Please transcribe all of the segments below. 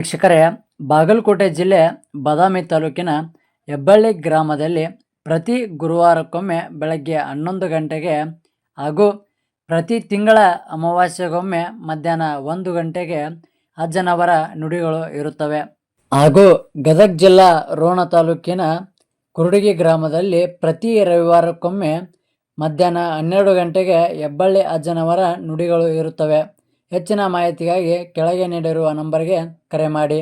ವೀಕ್ಷಕರೇ, ಬಾಗಲಕೋಟೆ ಜಿಲ್ಲೆ ಬಾದಾಮಿ ತಾಲೂಕಿನ ಹೆಬ್ಬಳ್ಳಿ ಗ್ರಾಮದಲ್ಲಿ ಪ್ರತಿ ಗುರುವಾರಕ್ಕೊಮ್ಮೆ ಬೆಳಗ್ಗೆ ಹನ್ನೊಂದು ಗಂಟೆಗೆ ಹಾಗೂ ಪ್ರತಿ ತಿಂಗಳ ಅಮಾವಾಸ್ಯೆಗೊಮ್ಮೆ ಮಧ್ಯಾಹ್ನ ಒಂದು ಗಂಟೆಗೆ ಅಜ್ಜನವರ ನುಡಿಗಳು ಇರುತ್ತವೆ. ಹಾಗೂ ಗದಗ ಜಿಲ್ಲಾ ರೋಣ ತಾಲೂಕಿನ ಕುರುಡಿಗೆ ಗ್ರಾಮದಲ್ಲಿ ಪ್ರತಿ ರವಿವಾರಕ್ಕೊಮ್ಮೆ ಮಧ್ಯಾಹ್ನ ಹನ್ನೆರಡು ಗಂಟೆಗೆ ಹೆಬ್ಬಳ್ಳಿ ಅಜ್ಜನವರ ನುಡಿಗಳು ಇರುತ್ತವೆ. ಹೆಚ್ಚಿನ ಮಾಹಿತಿಗಾಗಿ ಕೆಳಗೆ ನೀಡಿರುವ ನಂಬರ್ಗೆ ಕರೆ ಮಾಡಿ.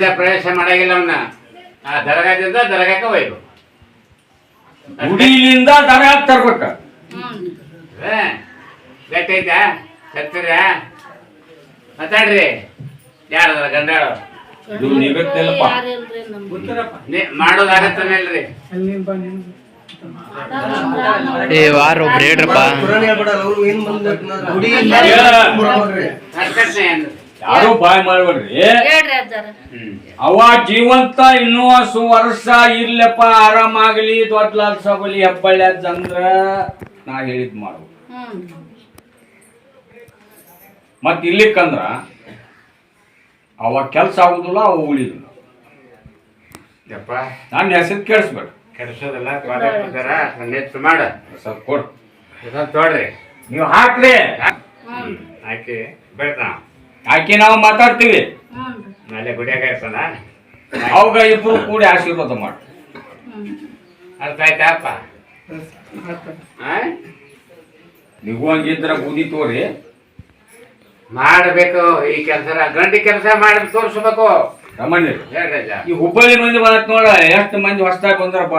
ಮನೆಯಿಂದ ಪ್ರವೇಶ ಮಾಡಾಗಿಲ್ಲ ಅವನ್ನ ಆ ದರಗಾದಿಂದ ದರಗಾಕ ಒಯ್ದು ಗುಡಿಲಿಂದ ದರಗಾಕ್ ತರ್ಬೇಕ. ಗಟ್ಟಿ ಐತಾ ಸತ್ತಿರ ಮಾತಾಡ್ರಿ. ಯಾರದ ಗಂಡಾಳು? ಮಾಡೋದಾಗತ್ತನಲ್ರಿ ಏ ವಾರ ಒಬ್ರು ಹೇಳ್ರಪ್ಪ. ಯಾರು ಬಾಯಿ ಮಾಡ್ಬೇಡ್ರಿ? ಹೇಳ್ರಿ ಅಜ್ಜಾರ. ಅವ ಜೀವಂತ ಇನ್ನೂ ಸು ವರ್ಷ ಇರ್ಲಪ್ಪ ಆರಾಮಾಗ್ಲಿ ದೊಡ್ಡ ಲಾಲ್ಸಬಲಿ ಹೆಬ್ಬಳ್ಳಿ ಅಂದ್ರ ನಾ ಹೇಳಿದ್ ಮಾಡು. ಹ್ಮ್. ಮತ್ ಇಲ್ಲಿಕ್ಕಂದ್ರ ಅವ ಕೆಲ್ಸ ಆಗುದಿಲ್ಲ ಅವ ಉಳಿದಿಲ್ಲ ಯಪ್ಪ. ನನ್ನ ಹೆಸರು ಕೇಳಿಸ್ಬೇಡ. ಕೆಲ್ಸದಲ್ಲ ನನ್ನ ನೆಚ್ಚು ಮಾಡ. ಸ್ವಲ್ಪ ಕೊಡು. ಇದನ್ನ ತೋಡ್ರಿ. ನೀವು ಹಾಕ್ರಿ. ಹಾಕಿ ಬೆಳ್ತಾನ ಆಕಿ ನಾವು ಮಾತಾಡ್ತೀವಿ. ನಾಳೆ ಗುಡಿಯಾಗ ಇರ್ತಾನ? ಅವಾಗ ಇಬ್ರು ಕೂಡಿ ಆಶೀರ್ವಾದ ಮಾಡಿ ಅರ್ಥ ಆಯ್ತಾಪ್ಪ ಆ? ನೀವು ಹಂಗಿದ್ರ ತೋರಿ. ಮಾಡಬೇಕು ಈ ಕೆಲಸ ಗಂಡಿ ಕೆಲಸ ಮಾಡಿ ತೋರಿಸ್ಬೇಕು. ಅಜ್ಜ. ಈ ಹುಬ್ಬಳ್ಳಿ ಮಂದಿ ಬರತ್ ನೋಡ ಎಷ್ಟು ಮಂದಿ ಹೊಸದಾಗಿ ಬಂದ್ರಪ್ಪ.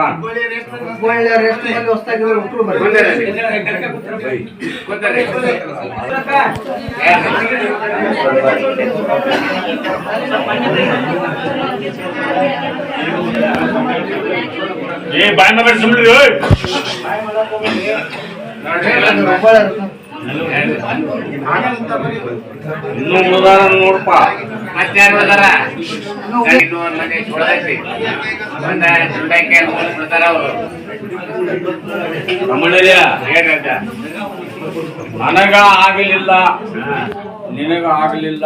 ಏ ಬಾಯ್ ಮಾಡಿ ಸುಮ್ಮನೆ ಇನ್ನೂ ಉಳಿದಾರ ನೋಡಪ್ಪ ಮತ್ತಾರು ಅದಾರ ಇನ್ನೂ ಒಂದ್ ಬಿಡ್ತಾರ ಅವರು. ನನಗ ಆಗಲಿಲ್ಲ. ನಿನಗ ಆಗಲಿಲ್ಲ.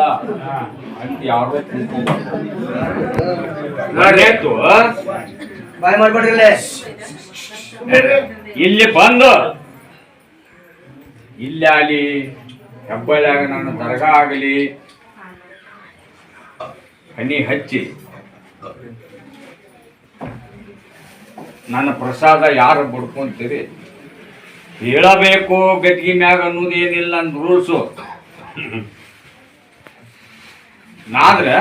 ಅಂತ ಯಾರೋ ತಿಳ್ಕೊಂಡು ಬಾಯ್ ಮಾಡ್ಬಿಡ್ರಿ ಇಲ್ಲೇ. ಇಲ್ಲಿ ಬಂದು ಇಲ್ಲಿ ಆಗಲಿ ಹೆಬ್ಬಳ್ಳಿಯಾಗ ನಾನು ದರ್ಗಾ ಆಗಲಿ. ಹನಿ ಹಚ್ಚಿ. ನನ್ನ ಪ್ರಸಾದ ಯಾರು ಬಡ್ಕೊಂತೀರಿ? ಹೇಳಬೇಕು, ಗದ್ಗಿ ಮ್ಯಾಗ ಅನ್ನೋದೇನಿಲ್ಲ ನನ್ನ ರೂಲ್ಸು. ನಾದ್ರೆ,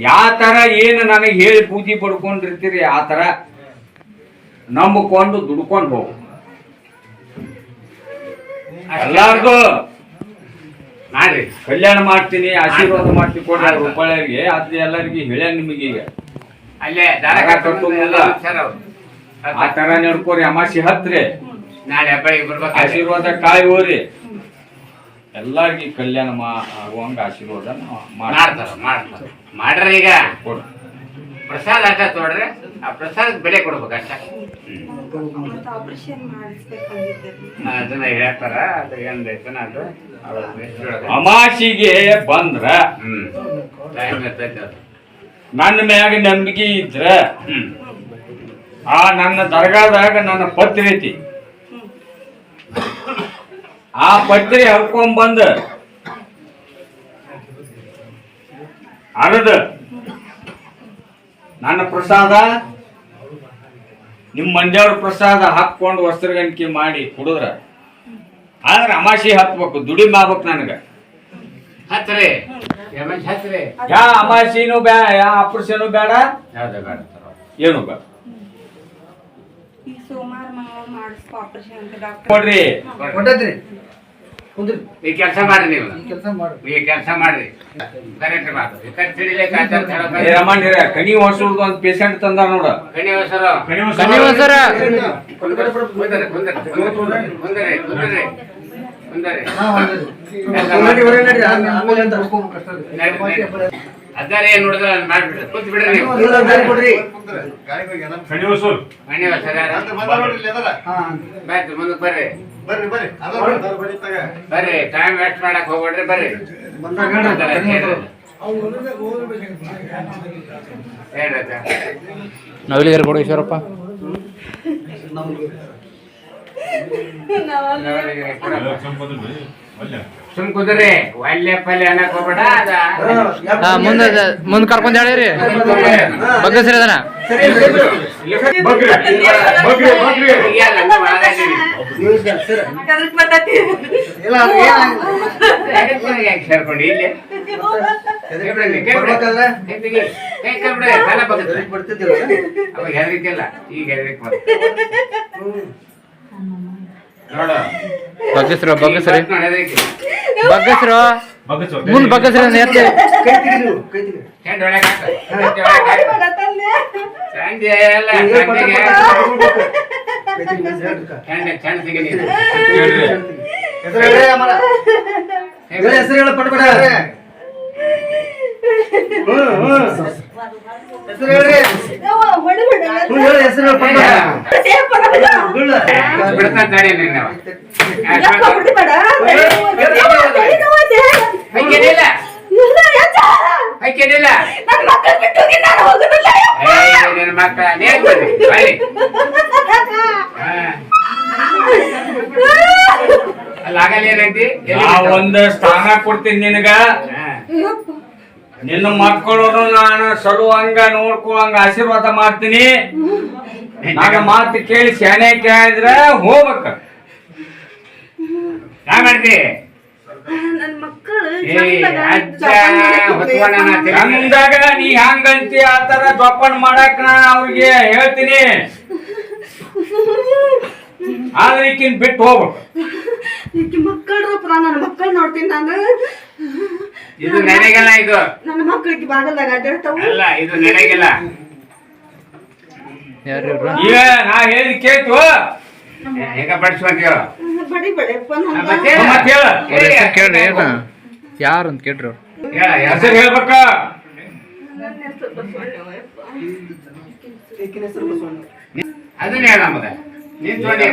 ಯಾವ ಥರ ಏನು ನನಗೆ ಹೇಳಿ ಪೂಜೆ ಪಡ್ಕೊಂಡಿರ್ತೀರಿ, ಆ ಥರ ನಂಬಿಕೊಂಡು ದುಡ್ಕೊಂಡು ಹೋಗು. ಎಲ್ಲಾರ್ದು ನಾಡ್ರಿ ಕಲ್ಯಾಣ ಮಾಡ್ತೀನಿ ಆಶೀರ್ವಾದ ಮಾಡ್ತೀನಿ ಕೊಡ್ರಿ ರೂಪಾಯಿಗೆ ಅದು ಎಲ್ಲರಿಗೆ ಹೇಳ್ಯಾನ ನಿಮಗೆ ಈಗ. ಅಲ್ಲೇ ದಾರ. ಆ ತರ ನಡ್ಕೋರಿ ಅಮಾಸಿ ಹತ್ರಿ. ನಾಳೆ ಬರ್ಬೇಕು. ಆಶೀರ್ವಾದ ಕಾಯಿ ಹೋರಿ. ಎಲ್ಲಾರ್ಗಿ ಕಲ್ಯಾಣ ಮಾ ಆಗುವಂಗ ಆಶೀರ್ವಾದ ಮಾಡ್ತಾರ ಮಾಡ್ತಾರ. ಮಾಡ್ರಿ ಈಗ. ಕೊಡ್ರಿ. ಪ್ರಸಾದ ಆಟ ನೋಡ್ರೆ ಆ ಪ್ರಸಾದಕ್ಕೆ ಬೆಲೆ ಕೊಡ್ಬೇಕು ಅಷ್ಟ ಅದನ್ನ ಹೇಳ್ತಾರ ಅದು ಏನ್ ಅದು? ಅಮಾಸಿಗೆ ಬಂದ್ರ ನನ್ನ ಮ್ಯಾಗ ನಂಬಿಕೆ ಇದ್ರ ಆ ನನ್ನ ದರ್ಗಾದಾಗ ನನ್ನ ಪತ್ರಿ ಐತಿ. ಆ ಪತ್ರಿ ಹರ್ಕೊಂಡ್ ಬಂದ ಅರದ. ನನ್ನ ಪ್ರಸಾದ? ನಿಮ್ಮ ಮಂಡ್ಯವ್ರ ಪ್ರಸಾದ ಹಾಕೊಂಡು ವಸ್ತ್ರಗಣಿಕೆ ಮಾಡಿ ಕುಡಿದ್ರ? ಆದ್ರೆ ಅಮಾಸಿ ಹತ್ಬೇಕು ದುಡಿಮೆ ಆಗ್ಬೇಕು ನನಗ. ಹತ್ರಿ. ಯಾ ಅಮಾಸಿನೂ ಬೇಡ ಯಾ ಅಪ್ರಸನೂ ಬೇಡ ಯಾವ್ದು ಬೇಡ ಏನು ಬೇಡ ಈಗ ಕುಂದ್ರಿ. ಈ ಕೆಲಸ ಮಾಡ್ರಿ ನೀವು. ಈ ಕೆಲಸ ಮಾಡ್ರಿ ಈ ಕೆಲಸ ಮಾಡ್ರಿ. ಕರೆಕ್ಟ್ ಮಾಡ್ರಿ ಆಚಾರ ಕಣಿ ಹೊಸೂರ್ದು ಒಂದು ಪೇಷಂಟ್ ತಂದ ನೋಡ. ಕಣಿ ಹೊಸರು. ಕುಂದ್ರಿ ಕುಂದ್ರಿ ಕುಂದ್ರಿ ಕುಂದ್ರಿ ಕುಂದ್ರಿ ನಡ್ರಿ. ಅದಾರ ಏನ್ ನೋಡಿದ್ರ ಮಾಡ್ಬಿಡ್ರಿ. ಕೂತ್ ಬಿಡ್ರಿ ನೀವು ಹೊಸರ. ಬರ್ರಿ. ಬರ್ರಿ ಬರ್ರಿ. ಬರ್ರಿ. ಟೈಮ್ ವೇಸ್ಟ್ ಮಾಡಕ್ ಹೋಗ್ಬೇಡ್ರಿ ಬರ್ರಿ. ನವಿಲಿಗರ್ ಕೊಡು ಈಶ್ವರಪ್ಪ. ಸುಮ್ ಕುದುರೆ. ಒಲ್ಲೆ ಪಲ್ಲೆ ಅನ್ನಕ್ ಹೋಗ್ಬೇಡ ಅದ. ಹಾ ಮುಂದೆ ಮುಂದೆ ಕರ್ಕೊಂಡ್ ಹೇಳಿರಿ ಬಗ್ಗಸ್ರಿ ಅದನ್ನ. ಸೇರ್ಕೊಂಡು ಇಲ್ಲಿ. ಅವಾಗ ಹೆದರಿಕಿಲ್ಲ ಈಗ ಹೆದರಿಕೆ ಬಗ್ಗಸ್ರು ಬಗ್ಗಸ್ರಿ. ಬಗ್ಗಸ್ರು. ಮುಂದ್ ಬಗ್ಗಸ್ರಿ ನೀನು. ಹೆಸರು ಹೇಳ ಅಮ್ಮರ. ಒಂದ್ ಸ್ಥಾನ ಕೊಡ್ತೀನಿ ನಿನಗ. ನಿನ್ನ ಮಕ್ಕಳು ನಾನು ಸಲುವಂಗ ನೋಡ್ಕೊಳಂಗ ಆಶೀರ್ವಾದ ಮಾಡ್ತೀನಿ. ನಾಗ ಮಾತು ಕೇಳಿ ಶಾನೆ ಕೇಳಿದ್ರ ಹೋಗ್ಬೇಕ. ನಾ ಮಾಡ್ತಿ? ನನ್ ನಾ ಹಂಗಂತಿ ಆತರ ತರ ಜೋಪಾನ ಮಾಡಕ್ ನಾ ಅವ್ರಿಗೆ ಹೇಳ್ತೀನಿ. ಆದ್ರೆ ಈಕಿನ್ ಬಿಟ್ಟು ಹೋಗ್ಬೇಕು. ಈಕಿ ಮಕ್ಕಳ್ರಪ್ಪ ನನ್ನ ಮಕ್ಕಳು ನೋಡ್ತೀನಿ ನಾನು. ಇದು ನನಗೆಲ್ಲ ಇದು. ನನ್ನ ಮಕ್ಕಳಿಗೆ ಬಾಗಲ್ದಾಗ ಅಡ್ಡಾಡ್ತಾವು. ಅಲ್ಲ ಇದು ನನಗೆಲ್ಲ. ಯಾರು ಈಗ ನಾ ಹೇಳಿ. ಕೇಳ್ತು ಹೇಗ ಬಡಿಸ್ಬೇಕು ಬಡಿ ಬಡಿಯಪ್ಪ ಕೇಳ್ರಿ ಏನ? ಯಾರು ಅಂತ ಕೇಳ್ರಿ ಹೆಸರು ಹೇಳ್ಬೇಕ. ಅದನ್ನ ಹೇಳ ನಮಗ ತೊಗೊಂಡಿ.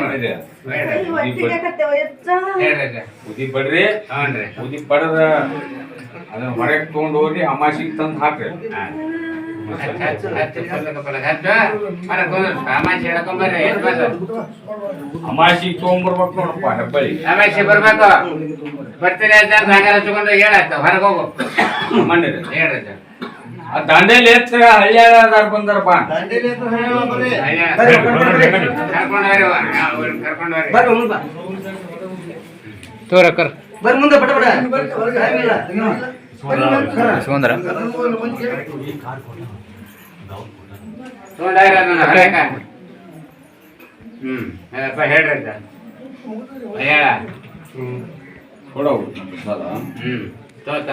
ಉದಿ ಬಡ್ರಿ. ಹ್ಞೂನ್ರಿ ಉದಿ ಬಡದ. ಅದನ್ನ ಹೊರಗೆ ತಗೊಂಡು ಹೋಗಿ ಅಮಾಸಿಗೆ ತಂದು ಹಾಕ್ರಿ. ಅಮಾಸಿ ತಗೊಂಡ್ಬರ್ಬೇಕು ನೋಡಪ್ಪ ಹೆಬ್ಬಳ್ಳಿ. ಅಮಾಸಿ ಬರ್ಬೇಕು. ಬರ್ತೀರಿ ಅಂತ ಸಾಗರ ಹಚ್ಕೊಂಡು ಹೇಳತ್ತ ಹೊರಗೆ ಹೋಗು. ಮಣ್ಣಿದೆ ಹೇಳ್ರಿ ದಂಡೆಲಿ ಎತ್ತ ಹಳ್ಳಿಯಾರ ಬಂದಾರಪ್ಪ. ತೋರಕ್ಕರ್ ಬರ್ ಮುಂದೆ ತಗೊಂಡಾಗ್ರಿ ಅದನ್ನ ಹೊರಗೆ. ಹ್ಮ್ ಹೇಳ್ರಿ ಹೇಳ ಹ್ಮ್. ತೋತ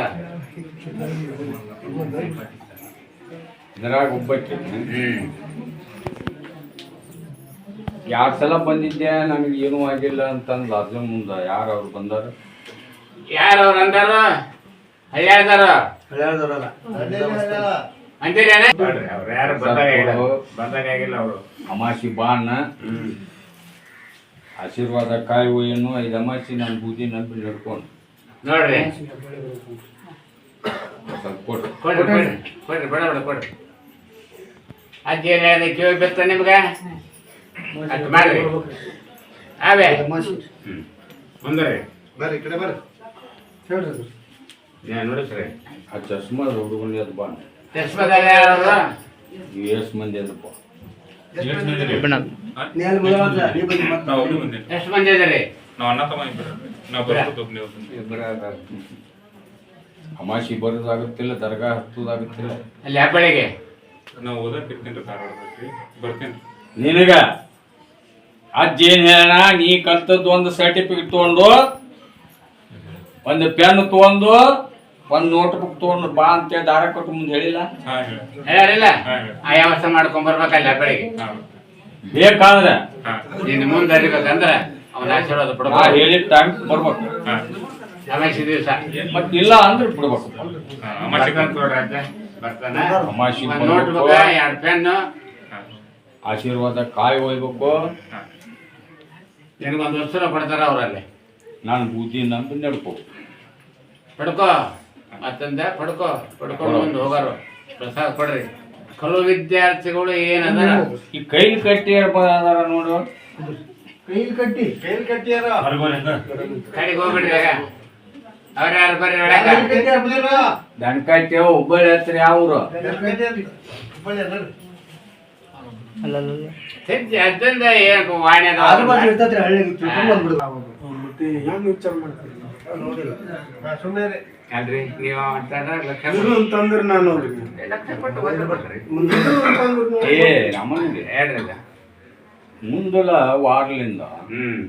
ಇದ್ರಾಗ ಒಬ್ಬಕ್ಕೆ ಹ್ಮ್ ಸಲ ಬಂದಿದ್ದೆ ನನಗೆ ಏನೂ ಆಗಿಲ್ಲ ಅಂತಂದು ಅದ್ರ ಮುಂದೆ ಯಾರು ಅವ್ರು ಬಂದಾರ? ಯಾರು ಅವ್ರು ಅಂದಾರ? ಹಳ್ಯಾಳ್ದಾರ ಅಂತೀರಿ ಏನೇ? ನೋಡ್ರಿ, ಅವ್ರು ಯಾರು ಬಂದಾಗ ಇಲ್ಲ. ಬಂದಾಗ ಆಗಿಲ್ಲ ಅವರು. ಅಮಾಸಿ ಬಾಣ ಆಶೀರ್ವಾದ ಕಾಯುವ ಏನು ಐದು ಅಮಾಸಿ ನನ್ನ ಬೂದಿ ನಂಬಿ ನಡ್ಕೊಂಡು. ನೋಡ್ರಿ. ಸ್ವಲ್ಪ ಕೊಡ್ರಿ. ಕೊಡ್ರಿ ಕೊಡ್ರಿ ಕೊಡ್ರಿ ಬೇಡ ಬೇಡ ಕೊಡ್ರಿ. ಅಜ್ಜಿ ಏನ್ ಹೇಳಿದೆ ಕಿವಿ ಬಿತ್ತ ನಿಮ್ಗ? ಅಷ್ಟು ಮಾಡ್ರಿ. ಅವೇ ಮುಂದ್ರಿ ಬರ್ರಿ ಈ ಕಡೆ ಬರ್ರಿ. ಹೇಳ್ರಿ. ಅದು. ನೋಡಿಸ್ರಿ ಆ ಚಸ್ಮಾ ಹುಡುಗನಿ ಅದು ಬಾಣ ಯಾರು ನೀವು ಎಷ್ಟು ಮಂದಿ ಅದಪ್ಪ ನೀ ಮುಂದೆ ಹೋದ್ರೆ ನೀ ಬಂದು ಮತ್ತೆ ಎಷ್ಟು ಮಂದಿ ಇದ್ರಿ ನಾವು ಅಣ್ಣ ತಮ್ಮ ಇಬ್ಬರು ನಾವು ಬರ್ಬೋದು ನೀವು ಅಮಾಸಿ ಬರೋದಾಗುತ್ತಿಲ್ಲ ದರ್ಗಾ ಹತ್ತೋದಾಗುತ್ತಿಲ್ಲ. ಅಲ್ಲಿ ಹೆಬ್ಬಳಿಗೆ ನಾವು ಓದಕ್ಕೆ ಇರ್ತೀನಿ ಧಾರವಾಡ ಬರ್ತೀವಿ ಬರ್ತೀನಿ ನಿನಗ ಅಜ್ಜ ಏನ್ ಹೇಳ ನೀ ಕಲ್ತದ್ದು ಒಂದು ಸರ್ಟಿಫಿಕೇಟ್ ತಗೊಂಡು ಒಂದು ಪೆನ್ ತಗೊಂಡು ಒಂದು ನೋಟ್ ಬುಕ್ ತಗೊಂಡು ಬಾ ಅಂತ ದಾರ ಕೊಟ್ಟು ಮುಂದೆ ಹೇಳಿಲ್ಲ? ಹೇಳಿಲ್ಲ ಹೇಳಿ. ಹೇಳ್ಯಾರಿಲ್ಲ ಹಾ ಆ ವ್ಯವಸ್ಥೆ ಮಾಡ್ಕೊಂಡ್ ಬರ್ಬೇಕಲ್ಲ ಬೆಳಿಗ್ಗೆ. ಬೇಕಾದ್ರೆ? ನಿನ್ ನಿನ್ನ ಮುಂದೆ ಹರಿಬೇಕಂದ್ರೆ ಅವನ ಆಶೀರ್ವಾದ ಹೇಳಿದ ಟೈಮ್ ಬರ್ಬೇಕು. ಹಾ. ಅಮಾಸಿ ದಿವಸ. ಮತ್ ಇಲ್ಲ ಅಂದ್ರೆ ಬಿಡ್ಬೇಕು. ಬರ್ತಾನ ನೋಡ್ರಿ ಅಜ್ಜ ಬರ್ತಾನ ಅಮಾಸಿ ಒಂದ್ ನೋಟ್ ಬುಕ್ ಎರಡ್ ಪೆನ್ ಆಶೀರ್ವಾದ ಕಾಯಿ ಒಯ್ಬೇಕು. ನಿನಗೆ ನಿನಗೊಂದು ವರ್ಷ ಕೊಡ್ತಾರ ಅವರಲ್ಲಿ. ನಾನು ಬುದ್ಧಿ ನಂಬಿ ನಡ್ಕೋ. ಪಡ್ಕೋ. ಮತ್ತಂದ ಪಡ್ಕೋ. ಪಡ್ಕೊಂಡು ಬಂದು ಹೋಗಾರು. ಪ್ರಸಾದ ಕೊಡ್ರಿ. ಕಲು ವಿದ್ಯಾರ್ಥಿಗಳು ಏನದ ಈ ಕೈ ಕಟ್ಟಿ ಅದಾರ ನೋಡು. ಕೈ ಕಟ್ಟಿ. ಕೈಲಿ ಕಟ್ಟಿಯಾರ ಕಡೆಗೆ ಹೋಗ್ಬಿಡ್ರಿ ಆಗ ಅವ್ರ ಯಾರು ಬರ್ರಿ ಒಳಗ ಕೈಲಿ ಕಟ್ಟಿ ಹಾಕ್ಬಿಟ್ಟಿರ? ದನಕಾಯ್ತೇವ ಹುಬ್ಬಳ್ಳಿ ಹತ್ರ ಏನು ವಾಣ್ಯದ. ಅಲ್ರಿ ನೀವು ಅಂತಂದ್ರ ಲಕ್ಷ ಅಂತಂದ್ರೆ ನಾನು ನೋಡ್ರಿ. ಲಕ್ಷ ಕೊಟ್ಟು. ಏ. ಮುಂದಲ ವಾರ್ಲಿಂದ ಹ್ಮ್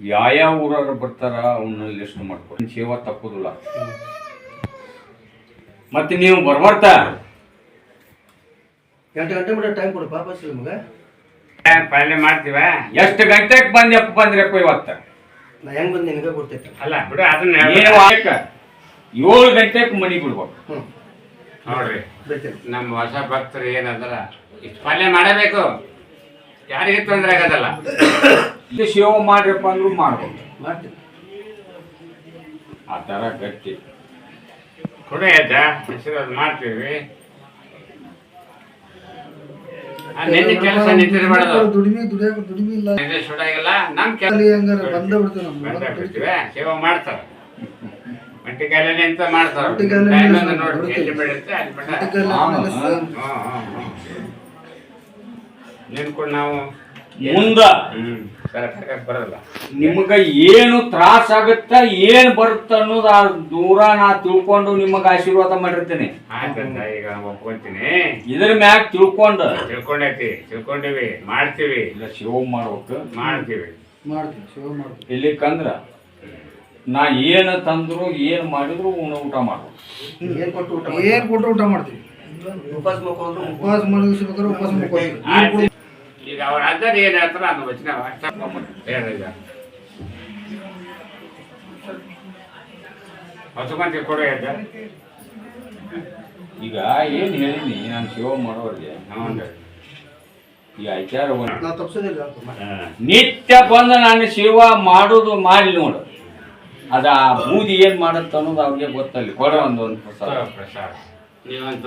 ಯಾವ್ಯಾವ ಊರವ್ರು ಬರ್ತಾರ ಅವನ್ನ ಲಿಸ್ಟ್ ಮಾಡ್ಕೊ ಸೇವಾ ತಪ್ಪೋದಿಲ್ಲ. ಮತ್ತೆ ನೀವು ಬರ್ಬರ್ತ? ಎಂಟು ಗಂಟೆ ಬಿಡ ಟೈಮ್ ಕೊಡು ಪಾಪ ನಿಮ್ಗೆ ಪಲ್ಯ ಮಾಡ್ತೀವ? ಎಷ್ಟು ಗಂಟೆಗೆ ಬಂದ್ಯಪ್ಪ ಬಂದ್ರಪ್ಪ ಇವತ್ತ? ನಾ ಹೆಂಗ್ ಬಂದ್ ನಿನಗೆ ಗೊತ್ತೈತಿ. ಅಲ್ಲ ಬಿಡು ಅದನ್ನ ಏಳು ಗಂಟೆಗೆ ಮನಿ ಬಿಡ್ಬೇಕು. ನೋಡ್ರಿ ನಮ್ಮ ಹೊಸ ಭಕ್ತರು ಏನಂದ್ರ ಇಷ್ಟು ಪಾಲನೆ ಮಾಡಬೇಕು. ಯಾರಿಗೆ ತೊಂದರೆ ಆಗೋದಲ್ಲ. ಸೇವೆ ಮಾಡ್ರಪ್ಪ ಅಂದ್ರು ಮಾಡ್ಬೋದು. ಆ ಥರ ಗಟ್ಟಿ. ಕೊಡಿ ಮಾಡ್ತೀವಿ. ನಿನ್ನ ಕೆಲಸ ನಿಂತಿರ್ಬಾರ್ದು ದುಡಿಮೆ ದುಡಿಯಾಕ ದುಡಿಮೆ ಇಲ್ಲ. ನಿನ್ನೆ ಸುಡಾಗಿಲ್ಲ ನಮ್ಮ ಕೆಲಸ ಅಲ್ಲಿ ಹಂಗಾರ ಬಂದ ಬಿಡ್ತೀವಿ ನಾವು ಬಂದೇ ಬಿಡ್ತೀವಿ. ಸೇವೆ ಮಾಡ್ತಾರೆ. ಮಂಟಿಕಾಲಲ್ಲಿ ಅಂತ ಮಾಡ್ತಾರ? ಮಂಟಿಕಾಲಲ್ಲಿ ನೋಡಿ. ಎಲ್ಲಿ ಬೆಳೆಯುತ್ತೆ ಅಲ್ಲಿ ನಾವು ಮುಂದ. ಬರಲ್ಲ ನಿಮಗ ಏನು ತ್ರಾಸ ಆಗತ್ತ ಏನ್ ಬರುತ್ತ ಅನ್ನೋದು ಆ ದೂರ ನಾ ತಿಳ್ಕೊಂಡು ನಿಮಗ ಆಶೀರ್ವಾದ ಮಾಡಿರ್ತೇನೆ. ಆಯ್ತಂತ ಈಗ ಒಪ್ಕೊಂತೀನಿ ಇದ್ರ ಮ್ಯಾಗ ತಿಳ್ಕೊಂಡು. ತಿಳ್ಕೊಂಡೈತಿ ತಿಳ್ಕೊಂಡಿವಿ ಮಾಡ್ತೀವಿ. ಇಲ್ಲ ಶಿವ ಮಾಡ್ಬೇಕು. ಮಾಡ್ತೀವಿ. ಮಾಡ್ತೀವಿ ಶಿವ ಕಂದ್ರ ಇಲ್ಲಿಕಂದ್ರ ನಾ ಏನು ತಂದ್ರು ಏನ್ ಮಾಡಿದ್ರು ಉಣ ಊಟ ಮಾಡ್ಬೇಕು. ಏನು ಕೊಟ್ಟು ಊಟ ಏನ್ ಕೊಟ್ಟು ಊಟ ಮಾಡ್ತೀವಿ? ಉಪವಾಸ ಉಪವಾಸ ಮಲಗಿಸ್ಬೇಕಾದ್ರೆ ಉಪವಾಸ ಆಯ್ತು. ಈಗ ಅವ್ರ ಅಜ್ಜನ ಏನ್ ಹೇಳ್ತಾರ ಅನ್ನೋ ವಚನ ಹೇಳಿದ ಹೇಳ್ರಿ ಈಗ ಹೊಸಮಂತಿ ಕೊಡು ಹೇಳ್ದ. ಈಗ ಏನ್ ಹೇಳಿನಿ ನಾನು ಶಿವ ಮಾಡೋರಿಗೆ. ಈ ತಪ್ಸೋದಿಲ್ಲ ನಿತ್ಯ ಬಂದ ನಾನು ಸೇವಾ ಮಾಡೋದು ಮಾಡಿ ನೋಡು. ಅದ ಆ ಬೂದಿ ಏನ್ ಮಾಡತ್ತ ಅನ್ನೋದು ಅವ್ರಿಗೆ ಗೊತ್ತಲ್ಲಿ. ಕೊಡೋ ಒಂದು ಒಂದು ಪ್ರಸಾದ. ಪ್ರಸಾದ. ನೀವಂತ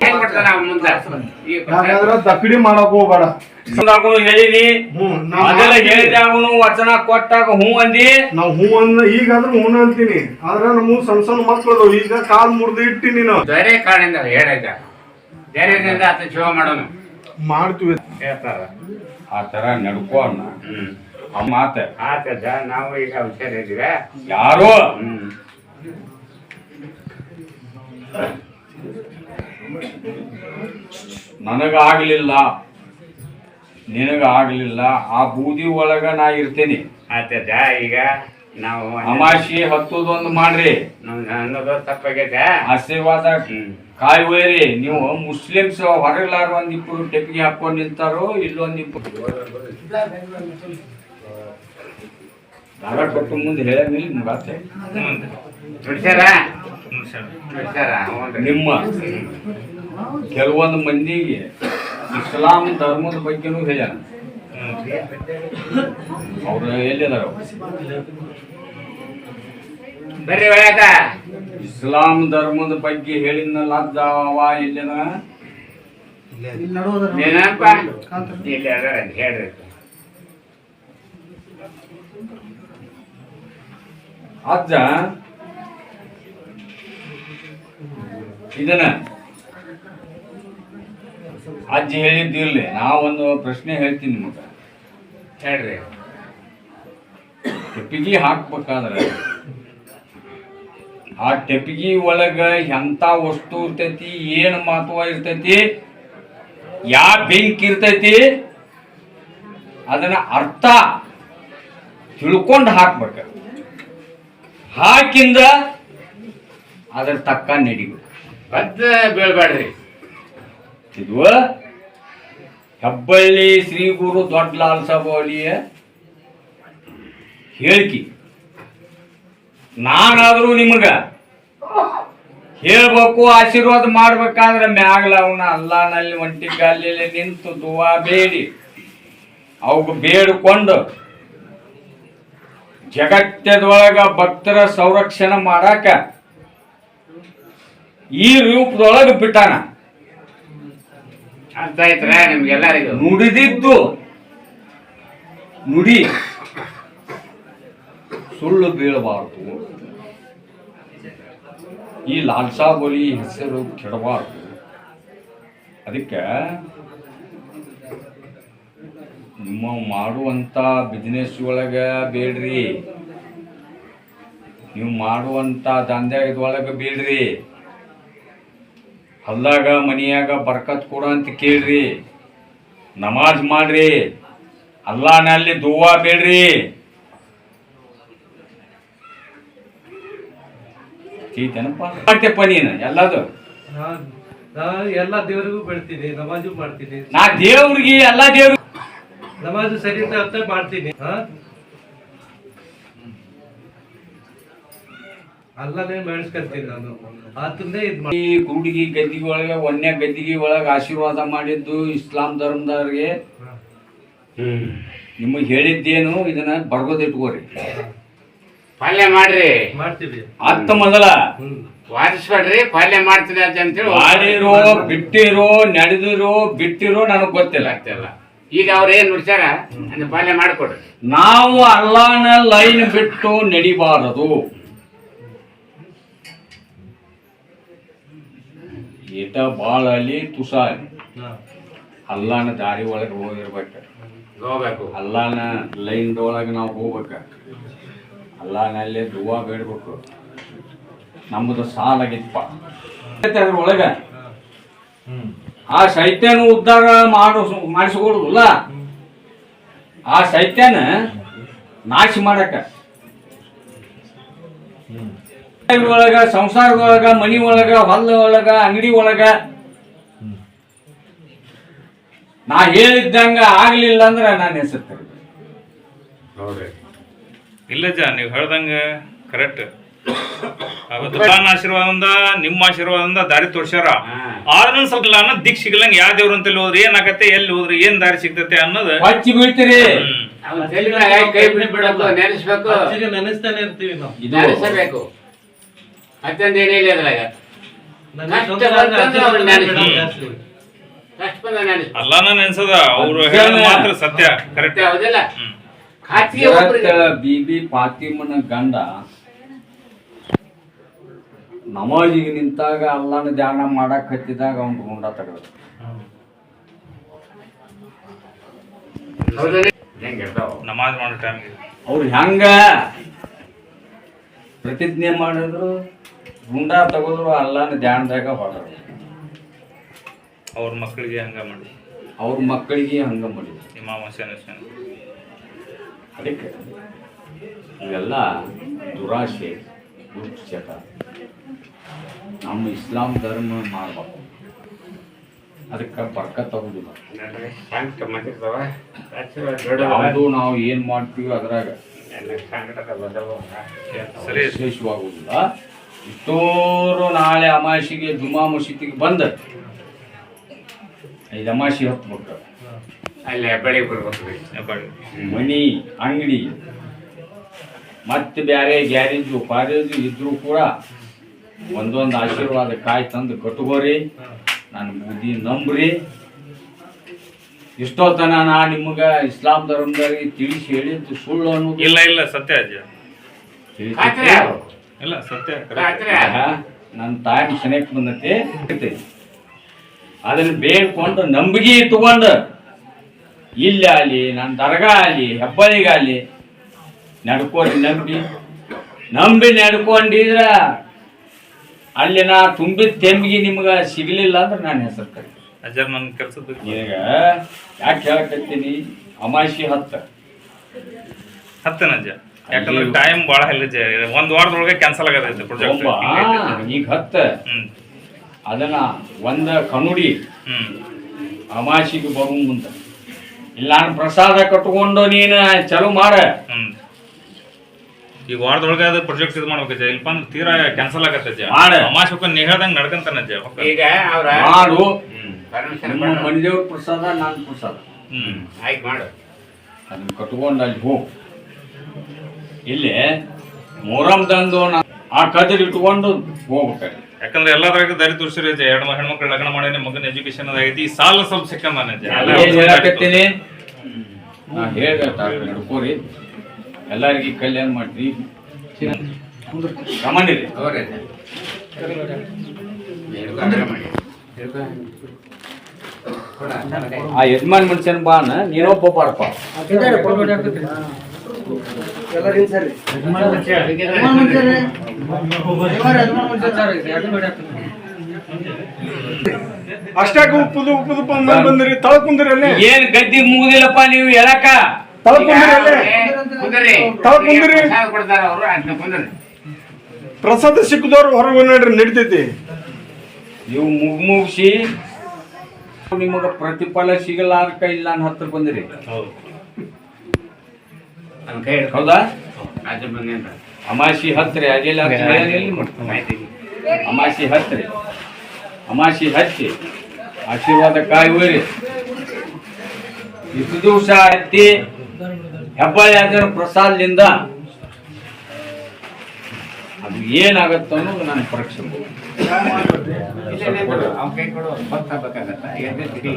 ಹೆಂಗ್ ಮಾಡ್ತಾನ ಮುಂದ? ಈಗ ಯಾಕಂದ್ರ ತಕ್ಕಡಿ ಮಾಡಕ್ ಹೋಗ್ಬೇಡ. ಸುಮ್ನಾಗ್ನು ಹೇಳಿನಿ. ಹ್ಮ್ ಅದೆಲ್ಲ ಮೊದಲ ಅವನು ವಚನ ಕೊಟ್ಟಾಗ ಹ್ಞೂ ಅಂದಿ. ನಾವ್ ಹೂ ಅಂದ ಈಗಾದ್ರೂ ಹೂನ ಅಂತೀನಿ. ಆದ್ರೆ ನಮ್ಮ ಸಣ್ಣ ಸಣ್ಣ ಮಕ್ಕಳು ಈಗ ಕಾಲ್ ಮುರ್ದು ಇಟ್ಟಿ ನೀನು. ಬೇರೆ ಕಾರಣದಿಂದ ಹೇಳಿದ ಧೈರ್ಯದಿಂದ ಆತ ಶಿವ ಮಾಡೋನು. ಮಾಡ್ತೀವಿ. ಹೇಳ್ತಾರ. ಆ ತರ ನಡ್ಕೋ ಅಣ್ಣ ಹ್ಮ್. ಆ ಮಾತ. ಆತದ ನಾವು ಈಗ ಹುಷಾರಿದ್ದೀವ ಯಾರು? ಹ್ಮ್. ನನಗಾಗ್ಲಿಲ್ಲ ನಿನಗಾಗ್ಲಿಲ್ಲ ಆ ಬೂದಿ ಒಳಗ ನಾ ಇರ್ತೇನೆ. ಆತದ ಈಗ ನಾವು ಅಮಾಶಿ ಹತ್ತೋದೊಂದು ಮಾಡ್ರಿ. ತಪ್ಪಾಗ ಅನ್ನೋದು ತಪ್ಪಾಗೈತೆ. ಆಶೀರ್ವಾದ ಕಾಯಿ ಒಯ್ರಿ ನೀವು ಮುಸ್ಲಿಮ್ಸ್ ಹೊರಗ್ಲಾರ ಒಂದ್ ಇಬ್ರು ಟೆಪ್ಪಿಗೆ ಹಾಕೊಂಡ್ ನಿಂತಾರೋ ಇಲ್ಲೊಂದು ಇಬ್ರು. ದಾರ ಕೊಟ್ಟು ಮುಂದೆ ಹೇಳಂಗಿಲ್ಲ ಮುಗಾತೆ ನಿಮ್ಮ ಕೆಲವೊಂದು ಮಂದಿಗೆ ಇಸ್ಲಾಂ ಧರ್ಮದ ಬಗ್ಗೆನೂ ಹೇಳ್ಯಾರ. ಅವ್ರು ಎಲ್ಲಿದಾರ? ಬರ್ರಿ ಇಸ್ಲಾಂ ಧರ್ಮದ ಬಗ್ಗೆ ಹೇಳಿದ್ನಲ್ಲ ಏನಪ್ಪ? ಇಲ್ಲಿ ಅದಾರ ಅಂತ ಹೇಳ್ರಿ. ಅಜ್ಜ ಇದನ್ನ ಅಜ್ಜಿ ಹೇಳಿದ್ದಿರ್ಲಿ ನಾವೊಂದು ಪ್ರಶ್ನೆ ಹೇಳ್ತೀನಿ ನಿಮಗೆ. ಹೇಳ್ರಿ. ಟೆಪಿಗಿ ಹಾಕ್ಬೇಕಾದ್ರೆ ಆ ಟೆಪಿಗಿ ಒಳಗ ಎಂತ ವಸ್ತು ಇರ್ತೈತಿ ಏನು ಮಹತ್ವ ಇರ್ತೈತಿ ಯಾವ ಬೆಂಕಿ ಇರ್ತೈತಿ ಅದನ್ನ ಅರ್ಥ ತಿಳ್ಕೊಂಡು ಹಾಕ್ಬೇಕು. ಹಾಕಿಂದ ಅದ್ರ ತಕ್ಕ ನಡಿಬೇಕು. ಬದ್ದ ಬೀಳ್ಬೇಡ್ರಿ. ಇದು ಹೆಬ್ಬಳ್ಳಿ ಶ್ರೀ ಗುರು ದೊಡ್ಡ ಲಾಲ್ ಸಾಬೋಲಿಯ ಹೇಳಿಕೆ. ನಾನಾದರೂ ನಿಮಗ ಹೇಳ್ಬೇಕು, ಆಶೀರ್ವಾದ ಮಾಡ್ಬೇಕಾದ್ರೆ ಮ್ಯಾಗಲ ಅವನ ಅಲ್ಲಾನಲ್ಲಿ ಒಂಟಿ ಕಾಲಲ್ಲಿ ನಿಂತು ದುವಾ ಬೇಡಿ. ಅವಾಗ ಬೇಡಿಕೊಂಡು ಜಗತ್ತದೊಳಗ ಭಕ್ತರ ಸಂರಕ್ಷಣೆ ಮಾಡಾಕ ಈ ರೂಪದೊಳಗ ಬಿಟ್ಟಾನ. ಅರ್ಥ ಆಯ್ತ್ರ ನಿಮ್ಗೆಲ್ಲರಿಗೂ? ನುಡಿದಿದ್ದು. ನುಡಿ. ಸುಳ್ಳು ಬೀಳಬಾರದು. ಈ ಲಾಲ್ಸಾ ಬೋಲಿ ಹೆಸರು ಕೆಡಬಾರದು. ಅದಕ್ಕೆ ನಿಮ್ಮ ಮಾಡುವಂಥ ಬಿಸ್ನೆಸ್ ಒಳಗ ಬೇಡ್ರಿ. ನೀವು ಮಾಡುವಂಥ ದಂಧೆದೊಳಗೆ ಬೇಡ್ರಿ. ಹೊಲ್ದಾಗ ಮನಿಯಾಗ ಬರ್ಕತ್ ಕೊಡು ಅಂತ ಕೇಳ್ರಿ. ನಮಾಜ್ ಮಾಡ್ರಿ. ಅಲ್ಲಾನಲ್ಲಿ ದುವಾ ಬೇಡ್ರಿ. ಚೀತನಪ್ಪ ಮಾಡ್ತೆಪ್ಪ ನೀನು ಎಲ್ಲದು? ಎಲ್ಲ ದೇವರಿಗೂ ಬೆಳ್ತೀನಿ ನಮಾಜು ಮಾಡ್ತೀನಿ. ನಾ ದೇವ್ರಿಗೆ ಎಲ್ಲಾ ದೇವ್ರಿಗೆ ನಮಾಜು ಸರಿ ಅಂತ ಮಾಡ್ತೀನಿ ಹಾ ಅಲ್ಲನೇ ಬೆಳೆಸ್ಕೊಂತೀನಿ ನಾನು. ಆತಂದೇ ಇದ್ ಮಾಡಿ ಈ ಕುರುಡಿಗಿ ಗದ್ದಿಗೆ ಒಳಗೆ ಒನ್ಯ ಗದ್ದಿಗೆ ಒಳಗೆ ಆಶೀರ್ವಾದ ಮಾಡಿದ್ದು ಇಸ್ಲಾಂ ಧರ್ಮದವ್ರಿಗೆ. ನಿಮಗೆ ಹೇಳಿದ್ದೇನು ಇದನ್ನ ಬರ್ಗೋದಿಟ್ಕೋರಿ ಪಾಲ್ಯ ಮಾಡ್ರಿ. ಮಾಡ್ತೀವಿ. ಅತ್ತ ಮೊದಲ. ವಾದಿಸ್ಬೇಡ್ರಿ ಪಾಲ್ಯ ಮಾಡ್ತೀನಿ ಅಂತ ಅಂತೇಳಿ ಮಾಡಿರೋ ಬಿಟ್ಟಿರೋ ನಡೆದಿರೋ ಬಿಟ್ಟಿರೋ ನನಗೆ ಗೊತ್ತಿಲ್ಲ. ಆಗ್ತಿಲ್ಲ ಈಗ ಅವ್ರ ಏನ್ ನುಡ್ಸ್ಯಾರ? ಅಂದ್ರೆ ಪಾಲ್ಯ ಮಾಡ್ಕೊಡ್ರಿ. ನಾವು ಅಲ್ಲಾನ ಲೈನ್ ಬಿಟ್ಟು ನಡಿಬಾರದು. ಈಟ ಭಾಳ ಅಲ್ಲಿ ತುಸ ಅಲ್ಲಿ. ಅಲ್ಲಾನ ದಾರಿ ಒಳಗೆ ಹೋಗಿರ್ಬೇಕು. ಹೋಗ್ಬೇಕು. ಅಲ್ಲಾನ ಲೈನ್ ಒಳಗೆ ನಾವು ಹೋಗ್ಬೇಕು. ಅಲ್ಲಾನಲ್ಲಿ ದುವಾ ಬೇಡ್ಬೇಕು. ನಮ್ಮದು ಸಾಲಾಗಿತ್ತಪ್ಪ ಅದ್ರೊಳಗೆ ಆ ಸೈತ್ಯನ ಉದ್ಧಾರ ಮಾಡು ಮಾಡಿಸ್ಕೊಡುದಿಲ್ಲ. ಆ ಸೈತ್ಯನ ನಾಶ ಮಾಡಕ. ಒಳಗ ಸಂಸಾರದೊಳಗ ಮನಿ ಒಳಗ ಹೊಲ ಒಳಗ ಅಂಗಡಿ ಒಳಗ. ನಾ ಹೇಳಿದ್ದಂಗ ಆಗ್ಲಿಲ್ಲ ಅಂದ್ರ ನಾನು ಹೆಸರು. ಇಲ್ಲ ಜಾ ನೀವು ಹೇಳ್ದಂಗ ಕರೆಕ್ಟ್ ಅವತ್ತು ತಾನ ಆಶೀರ್ವಾದದಿಂದ ನಿಮ್ಮ ಆಶೀರ್ವಾದ ದಾರಿ ತೋರ್ಸ್ಯಾರ. ಆದ್ರೂ ಸ್ವಲ್ಪ ನಾನು ದಿಕ್ ಸಿಗ್ಲಂಗ್ ಯಾವ ದೇವ್ರ ಅಂತ ಹೋದ್ರಿ ಏನಾಗತ್ತೆ ಎಲ್ಲಿ ಹೋದ್ರಿ ಏನ್ ದಾರಿ ಸಿಗ್ತತೆ ಅನ್ನೋದು. ಹಚ್ಚಿ ಬೀಳ್ತೀರಿ. ಕೈ ನೆನೆಸ್ಬೇಕು. ನೆನೆಸ್ತಾನೆ ಇರ್ತೀವಿ ನಾವು. ಏನಿಲ್ಲ ಅದ್ರಾಗ. ಕಷ್ಟ ಬಂದ ನಾನು ಅಲ್ಲಾನ ನೆನ್ಸದ ಅವ್ರು ಹೇಳೋದು ಮಾತ್ರ ಸತ್ಯ ಕರೆಕ್ಟ್ ಹೌದಿಲ್ಲ? ಒಬ್ರಿಗೆ. ಬೀಬಿ ಫಾತಿಮನ ಗಂಡ ನಮಾಜಿಗೆ ನಿಂತಾಗ ಅಲ್ಲನ ಧ್ಯಾನ ಮಾಡಕ್ ಹತ್ತಿದಾಗ ಅವ್ನ ಗುಂಡ ತಗದ ಹೌದಲ್ಲ? ನಮಾಜ್ ಮಾಡೋ ಟೈಮ್ಗೆ ಅವ್ರು ಹೆಂಗ ಪ್ರತಿಜ್ಞೆ ಮಾಡಿದ್ರು ಗುಂಡ ತಗೋದ್ರು ಅಲ್ಲನ ಧ್ಯಾನದಾಗ ಹೊಡೆದ್ರು. ಅವ್ರ ಮಕ್ಕಳಿಗೆ ಹಂಗ ಮಾಡಿ. ಅವ್ರ ಮಕ್ಕಳಿಗೆ ಹಂಗ ಮಾಡಿ. ಹಸೇನ್ ಅದಕ್ಕೆ ಇವೆಲ್ಲ ದುರಾಶೆ ದುಶ್ಚಟ. ನಮ್ಮ ಇಸ್ಲಾಂ ಧರ್ಮ ಮಾಡ್ಬೇಕು. ಅದಕ್ಕೆ ಬರ್ಕ ತಗೋದಿಲ್ಲ. ನಾವು ಏನು ಮಾಡ್ತೀವಿ ಅದ್ರಾಗ. ಸರಿ. ವಿಶೇಷವಾಗುವುದಿಲ್ಲ. ಇಷ್ಟೋರು ನಾಳೆ ಅಮಾಸಿಗೆ ಜುಮಾ ಮಸೀದಿಗೆ ಬಂದ. ಐದು ಅಮಾಸಿ ಹತ್ಬೇಕು ಅಲ್ಲಿ ಹೆಬ್ಬಳ್ಳಿಗೆ ಬರ್ಬೇಕು. ಮನಿ ಅಂಗಡಿ ಮತ್ತೆ ಬೇರೆ ಗ್ಯಾರೇಜು ಪಾರೇಜು ಇದ್ರೂ ಕೂಡ ಒಂದೊಂದು ಆಶೀರ್ವಾದ ಕಾಯಿ ತಂದು ಕಟ್ಕೋರಿ. ನನ್ನ ಬುದ್ಧಿ ನಂಬ್ರಿ. ಇಷ್ಟೊತ್ತನ ನಾ ನಿಮ್ಗ ಇಸ್ಲಾಂ ಧರ್ಮದಲ್ಲಿ ತಿಳಿಸಿ ಹೇಳಿದ್ದು ಸುಳ್ಳು ಅನ್ನೋದು. ಇಲ್ಲ ಇಲ್ಲ ಸತ್ಯ ಅಜ್ಜ? ಇಲ್ಲ ಸತ್ಯ ನನ್ನ ತಾಯಿ ಸನೇಕ್ ಬಂದೈತಿ. ಅದನ್ನು ಅದನ್ನ ಬೇಡ್ಕೊಂಡು ನಂಬಿಕೆ ಇಟ್ಕೊಂಡು ಇಲ್ಲ ಅಲ್ಲಿ ನನ್ನ ದರ್ಗಾ ಅಲ್ಲಿ ಹೆಬ್ಬಳಿಗಾಲಿ ನಡ್ಕೊಂಡು ನಂಬಿ. ನಂಬಿ ನಡ್ಕೊಂಡಿದ್ರ ಅಲ್ಲಿ ನಾ ತುಂಬಿದ ತೆಂಬಿಗೆ ನಿಮ್ಗೆ ಸಿಗಲಿಲ್ಲ ಅಂದ್ರೆ ನಾನು ಹೆಸರು ಕರಿ ಅಜ್ಜರ್ ನನ್ನ ಕೆಲ್ಸದ ಈಗ ಯಾಕೆ ಹೇಳಕತ್ತೀನಿ? ಅಮಾಸಿ ಹತ್ತ. ಹತ್ತನ ಅಜ್ಜ ಯಾಕಂದ್ರೆ ಟೈಮ್ ಭಾಳ ಇಲ್ಲ ಅಜ್ಜ ಒಂದ್ ವಾರದೊಳಗೆ ಕ್ಯಾನ್ಸಲ್ ಆಗದೈತೆ ಪ್ರಾಜೆಕ್ಟ್ ಈಗ ಹತ್ತ. ಹ್ಮ್. ಅದನ್ನ ಒಂದ ಕನುಡಿ ಹ್ಮ್. ಅಮಾಸಿಗೆ ಬರು ಮುಂದ. ಇಲ್ಲ ನಾನು ಪ್ರಸಾದ ಕಟ್ಕೊಂಡು ನೀನು ಚಲು ಮಾಡ. ಈ ಈಗ ವಾರದೊಳಗೆ ಅದು ಪ್ರಾಜೆಕ್ಟ್ ಇದು ಮಾಡ್ಬೇಕಜ್ಜ ಇಲ್ಪ ಅಂದ್ರೆ ತೀರಾ ಕ್ಯಾನ್ಸಲ್ ಆಗತ್ತೆ ಅಜ್ಜ ಮಾಡ. ಅಮಾಶಕ ನೀ ಹೇಳ್ದಂಗ್ ನಡ್ಕಂತಾನಜ್ಜ ಈಗ ಅವ್ರ ಮಾಡು. ಪರ್ಮಿಷನ್ ನಿಮ್ಮ ಮನೆದೇವ್ರ ಪ್ರಸಾದ ನಾನು ಪ್ರಸಾದ. ಹ್ಮ್ ಆಯ್ತು ಮಾಡು. ಅದನ್ನ ಕಟ್ಕೊಂಡು ಅಲ್ಲಿ ಹೋಗು ಇಲ್ಲಿ ಮೊಹರಂ ತಂದು ನಾ- ಆ ಕದಿರ್ ಇಟ್ಕೊಂಡು ಹೋಗ್ಬೇಕು ಯಾಕಂದ್ರೆ ಎಲ್ಲದ್ರಾಗ ದಾರಿ ತೋರಿಸಿರಿ ಅಜ್ಜ ಎರಡು ಹೆಣ್ಮಕ್ಳು ಲಗ್ನ ಮಾಡೇನಿ ಮಗನ ಎಜುಕೇಶನ್ ಆಗೈತಿ ಈ ಸಾಲ ಸ್ವಲ್ಪ ಸಿಕ್ಕಂದಾನ ನಾ ಹೇಳ್ದೆ ನಡ್ಕೋರಿ. ಎಲ್ಲರಿಗೂ ಕಲ್ಯಾಣ ಮಾಡ್ರಿ. ಕಮಾಂಡಿರಿ ಅವ್ರೆ ಹೇಳ್ಕೊಂಡ್ರೆ ಮಾಡಿ ಹೇಳ್ಕೊ. ಕೊಡ, ತಲೆ. ಆ ಯಜಮಾನ್ ಮನುಷ್ಯನ್ ಬಾನ ನೀನೋ ಬಾರಪ್ಪ ಅಷ್ಟಾಗ ಉಪ್ಪುದು ಉಪ್ಪುದು ಬಂದ್ ಬಂದ್ರಿ. ತಳ ಕುಂದ್ರಿ ಅಲ್ಲೇ ಏನ್ ಗದ್ದಿ ಮುಗುದಿಲ್ಲಪ್ಪ ನೀವು ಎಳಕ ತಳ ಕುಂದ್ರಿ. ತಳ ಕುಂದ್ರಿ. ಪ್ರಸಾದ ಸಿಕ್ಕದವ್ರು ಹೊರಗೆ ನೋಡ್ರಿ ನಡಿತೈತಿ. ನೀವು ಮುಗ್ ಮುಗಿಸಿ ನಿಮಗ ಪ್ರತಿಫಲ ಸಿಗಲಾರ್ಕ ಇಲ್ಲ ಅನ್ನ ಹತ್ರ ಬಂದಿರಿ. ಹೌದು. ಅಮಾಸಿ ಹತ್ರಿ ಅದೇಲ್ಲ ಮಾಹಿತಿ. ಅಮಾಸಿ ಹತ್ರಿ. ಅಮಾಸಿ ಹಚ್ಚಿ ಆಶೀರ್ವಾದ ಕಾಯಿ ಹೋಯ್ರಿ. ಇಷ್ಟು ದಿವಸ ಹತ್ತಿ ಹೆಬ್ಬಾಳಿ ಪ್ರಸಾದದಿಂದ ಅದು ಏನಾಗತ್ತ ಅನ್ನೋದು ನಾನು ಪರೀಕ್ಷೆ ಅವ್ನ್ ಕೈ ಕೊಡು ಬರ್ತಾ ಬೇಕಾಗತ್ತ ಎದ್ದೆ